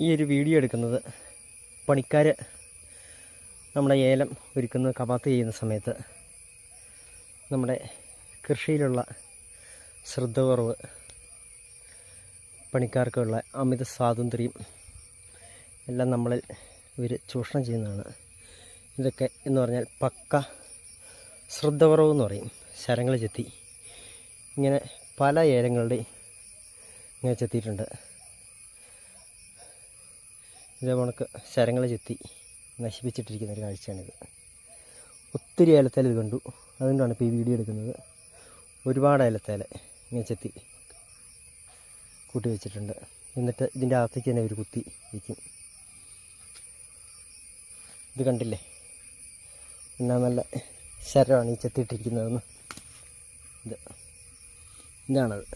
ഈ ഒരു വീഡിയോ എടുക്കുന്നത് പണിക്കാർ നമ്മുടെ ഏലം ഒരുക്കുന്ന കപാത്ത് ചെയ്യുന്ന സമയത്ത് നമ്മുടെ കൃഷിയിലുള്ള ശ്രദ്ധ കുറവ് പണിക്കാർക്കുള്ള അമിത സ്വാതന്ത്ര്യം എല്ലാം നമ്മളിൽ ഇവർ ചൂഷണം ചെയ്യുന്നതാണ്. ഇതൊക്കെ എന്ന് പറഞ്ഞാൽ പക്ക ശ്രദ്ധ കുറവെന്ന് പറയും. ശരങ്ങൾ ചെത്തി ഇങ്ങനെ പല ഏലങ്ങളുടെയും ഇങ്ങനെ ചെത്തിയിട്ടുണ്ട്. ഇതേ കണക്ക് ശരങ്ങൾ ചെത്തി നശിപ്പിച്ചിട്ടിരിക്കുന്ന ഒരു കാഴ്ചയാണിത്. ഒത്തിരി ഏലത്തേൽ ഇത് കണ്ടു. അതുകൊണ്ടാണ് ഇപ്പോൾ ഈ വീഡിയോ എടുക്കുന്നത്. ഒരുപാട് ഏലത്തേല ഇങ്ങനെ ചെത്തി കൂട്ടി വെച്ചിട്ടുണ്ട് എന്നിട്ട് ഇതിന്റെ അകത്തേക്ക് തന്നെ ഒരു കുത്തി വയ്ക്കും ഇത് കണ്ടില്ലേ? എന്നാ നല്ല ശരമാണ് ഈ ചെത്തിയിട്ടിരിക്കുന്നതെന്ന്. ഇത്. ഇതാണത്.